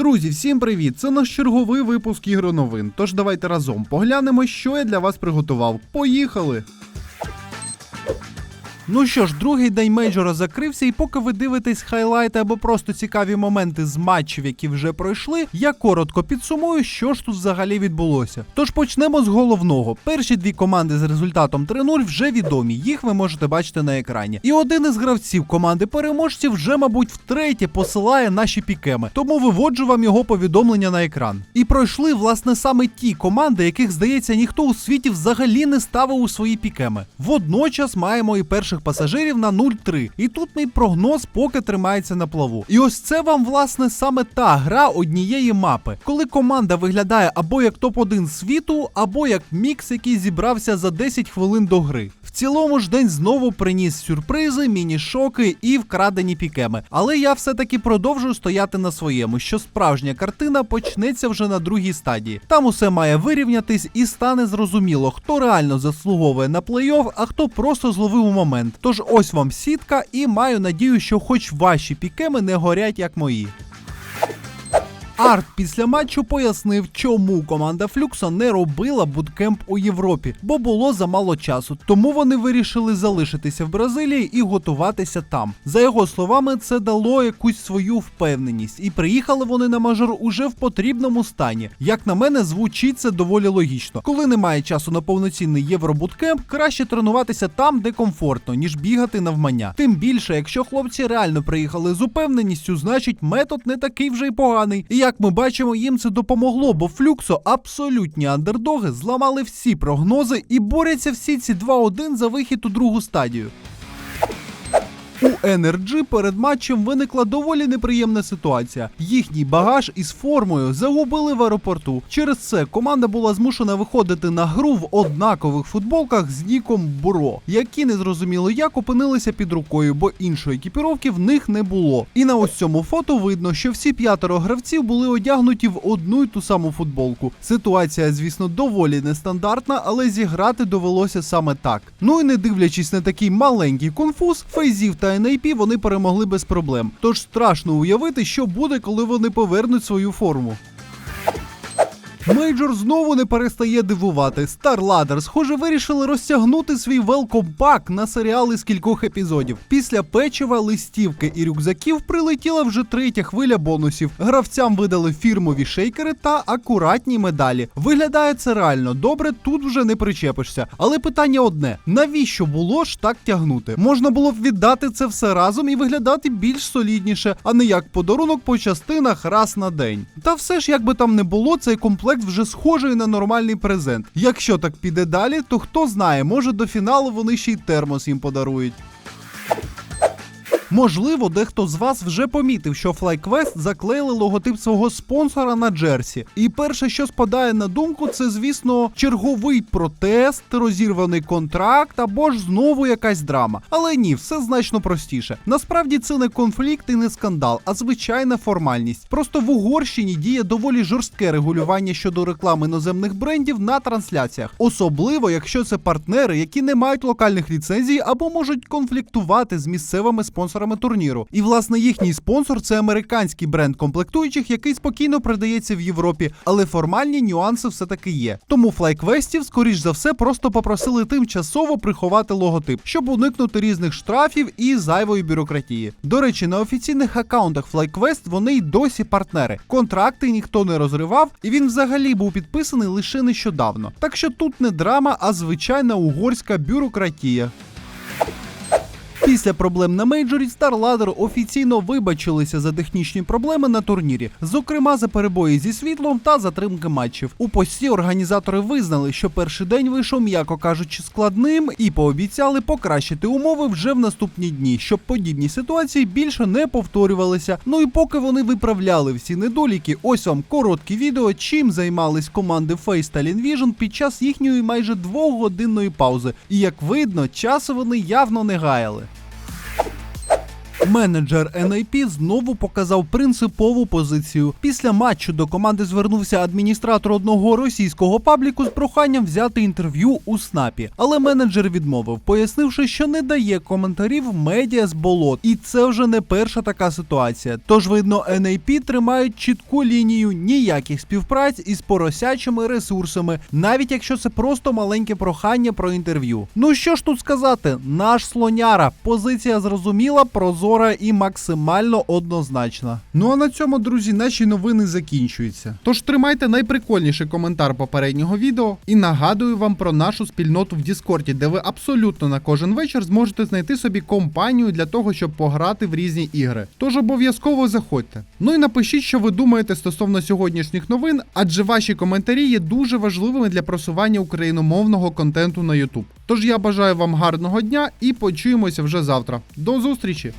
Друзі, всім привіт! Це наш черговий випуск ігроновин. Тож давайте разом поглянемо, що я для вас приготував. Поїхали! Ну що ж, другий день мейджора закрився, і поки ви дивитесь хайлайти або просто цікаві моменти з матчів, які вже пройшли, я коротко підсумую, що ж тут взагалі відбулося. Тож почнемо з головного. Перші дві команди з результатом 3-0 вже відомі, їх ви можете бачити на екрані. І один із гравців команди переможців вже, мабуть, втретє посилає наші пікеми, тому виводжу вам його повідомлення на екран. І пройшли, власне, саме ті команди, яких, здається, ніхто у світі взагалі не ставив у свої пікеми. Водночас маємо і перших пасажирів на 0-3. І тут мій прогноз поки тримається на плаву. І ось це вам, власне, саме та гра однієї мапи, коли команда виглядає або як топ-1 світу, або як мікс, який зібрався за 10 хвилин до гри. Цілому ж день знову приніс сюрпризи, міні-шоки і вкрадені пікеми. Але я все-таки продовжую стояти на своєму, що справжня картина почнеться вже на другій стадії. Там усе має вирівнятись і стане зрозуміло, хто реально заслуговує на плей-офф, а хто просто зловив момент. Тож ось вам сітка, і маю надію, що хоч ваші пікеми не горять як мої. Арт після матчу пояснив, чому команда Флюкса не робила буткемп у Європі, бо було замало часу. Тому вони вирішили залишитися в Бразилії і готуватися там. За його словами, це дало якусь свою впевненість, і приїхали вони на мажор уже в потрібному стані. Як на мене, звучить це доволі логічно. Коли немає часу на повноцінний євробуткемп, краще тренуватися там, де комфортно, ніж бігати навмання. Тим більше, якщо хлопці реально приїхали з упевненістю, значить метод не такий вже й поганий. І як ми бачимо, їм це допомогло, бо Флюксо абсолютні андердоги зламали всі прогнози і борються всі ці 2-1 за вихід у другу стадію. У NRG перед матчем виникла доволі неприємна ситуація. Їхній багаж із формою загубили в аеропорту. Через це команда була змушена виходити на гру в однакових футболках з ніком Буро, які незрозуміло як опинилися під рукою, бо іншої екіпіровки в них не було. І на ось цьому фото видно, що всі п'ятеро гравців були одягнуті в одну й ту саму футболку. Ситуація, звісно, доволі нестандартна, але зіграти довелося саме так. Ну і не дивлячись на такий маленький конфуз, фейзів та NAP вони перемогли без проблем. Тож страшно уявити, що буде, коли вони повернуть свою форму. Мейджор знову не перестає дивувати. StarLadder, схоже, вирішили розтягнути свій велком-пак на серіали з кількох епізодів. Після печива, листівки і рюкзаків прилетіла вже третя хвиля бонусів. Гравцям видали фірмові шейкери та акуратні медалі. Виглядає це реально добре, тут вже не причепишся. Але питання одне: навіщо було ж так тягнути? Можна було б віддати це все разом і виглядати більш солідніше, а не як подарунок по частинах раз на день. Та все ж, як би там не було, цей комплект вже схожий на нормальний презент. Якщо так піде далі, то хто знає, може до фіналу вони ще й термос їм подарують. Можливо, дехто з вас вже помітив, що FlyQuest заклеїли логотип свого спонсора на Джерсі. І перше, що спадає на думку, це, звісно, черговий протест, розірваний контракт або ж знову якась драма. Але ні, все значно простіше. Насправді це не конфлікт і не скандал, а звичайна формальність. Просто в Угорщині діє доволі жорстке регулювання щодо реклами іноземних брендів на трансляціях, особливо якщо це партнери, які не мають локальних ліцензій або можуть конфліктувати з місцевими спонсорами турніру. І власне їхній спонсор це американський бренд комплектуючих, який спокійно продається в Європі, але формальні нюанси все таки є. Тому флайквестів, скоріш за все, просто попросили тимчасово приховати логотип, щоб уникнути різних штрафів і зайвої бюрократії. До речі, на офіційних аккаунтах FlyQuest вони й досі партнери. Контракти ніхто не розривав, і він взагалі був підписаний лише нещодавно. Так що тут не драма, а звичайна угорська бюрократія. Після проблем на мейджорі StarLadder офіційно вибачилися за технічні проблеми на турнірі, зокрема за перебої зі світлом та затримки матчів. У пості організатори визнали, що перший день вийшов, м'яко кажучи, складним, і пообіцяли покращити умови вже в наступні дні, щоб подібні ситуації більше не повторювалися. Ну і поки вони виправляли всі недоліки, ось вам коротке відео, чим займались команди Face та Linvision під час їхньої майже двохгодинної паузи. І як видно, часу вони явно не гаяли. Менеджер NIP знову показав принципову позицію. Після матчу до команди звернувся адміністратор одного російського пабліку з проханням взяти інтерв'ю у снапі. Але менеджер відмовив, пояснивши, що не дає коментарів медіа з болот. І це вже не перша така ситуація. Тож видно, NIP тримають чітку лінію ніяких співпраць із поросячими ресурсами, навіть якщо це просто маленьке прохання про інтерв'ю. Ну що ж тут сказати, наш слоняра, позиція зрозуміла, прозора і максимально однозначна. Ну а на цьому, друзі, наші новини закінчуються. Тож тримайте найприкольніший коментар попереднього відео і нагадую вам про нашу спільноту в Діскорді, де ви абсолютно на кожен вечір зможете знайти собі компанію для того, щоб пограти в різні ігри. Тож обов'язково заходьте. Ну і напишіть, що ви думаєте стосовно сьогоднішніх новин, адже ваші коментарі є дуже важливими для просування україномовного контенту на YouTube. Тож я бажаю вам гарного дня і почуємося вже завтра. До зустрічі!